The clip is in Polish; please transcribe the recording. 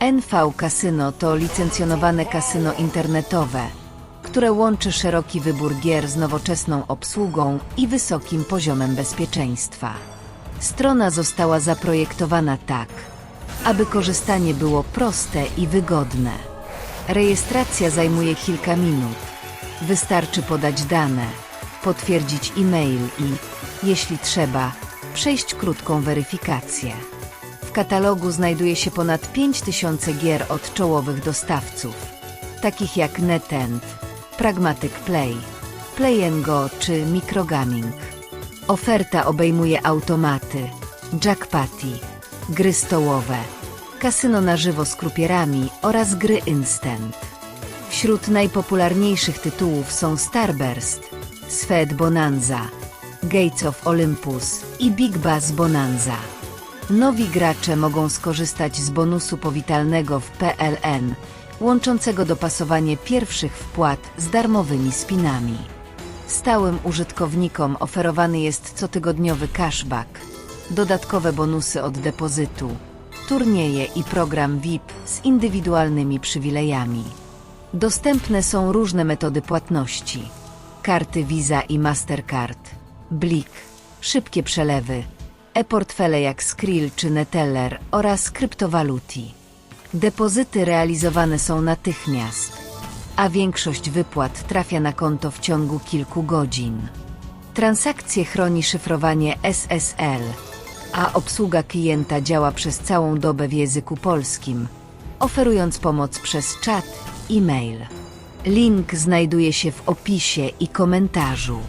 NV Casino to licencjonowane kasyno internetowe, które łączy szeroki wybór gier z nowoczesną obsługą i wysokim poziomem bezpieczeństwa. Strona została zaprojektowana tak, aby korzystanie było proste i wygodne. Rejestracja zajmuje kilka minut. Wystarczy podać dane, potwierdzić e-mail i, jeśli trzeba, przejść krótką weryfikację. W katalogu znajduje się ponad 5000 gier od czołowych dostawców, takich jak NetEnt, Pragmatic Play, Play and Go czy Microgaming. Oferta obejmuje automaty, jackpotty, gry stołowe, kasyno na żywo z krupierami oraz gry instant. Wśród najpopularniejszych tytułów są Starburst, Sfed Bonanza, Gates of Olympus i Big Bass Bonanza. Nowi gracze mogą skorzystać z bonusu powitalnego w PLN, łączącego dopasowanie pierwszych wpłat z darmowymi spinami. Stałym użytkownikom oferowany jest cotygodniowy cashback, dodatkowe bonusy od depozytu, turnieje i program VIP z indywidualnymi przywilejami. Dostępne są różne metody płatności: karty Visa i Mastercard, Blik, szybkie przelewy, e-portfele jak Skrill czy Neteller oraz kryptowaluty. Depozyty realizowane są natychmiast, a większość wypłat trafia na konto w ciągu kilku godzin. Transakcje chroni szyfrowanie SSL, a obsługa klienta działa przez całą dobę w języku polskim, oferując pomoc przez czat, e-mail. Link znajduje się w opisie i komentarzu.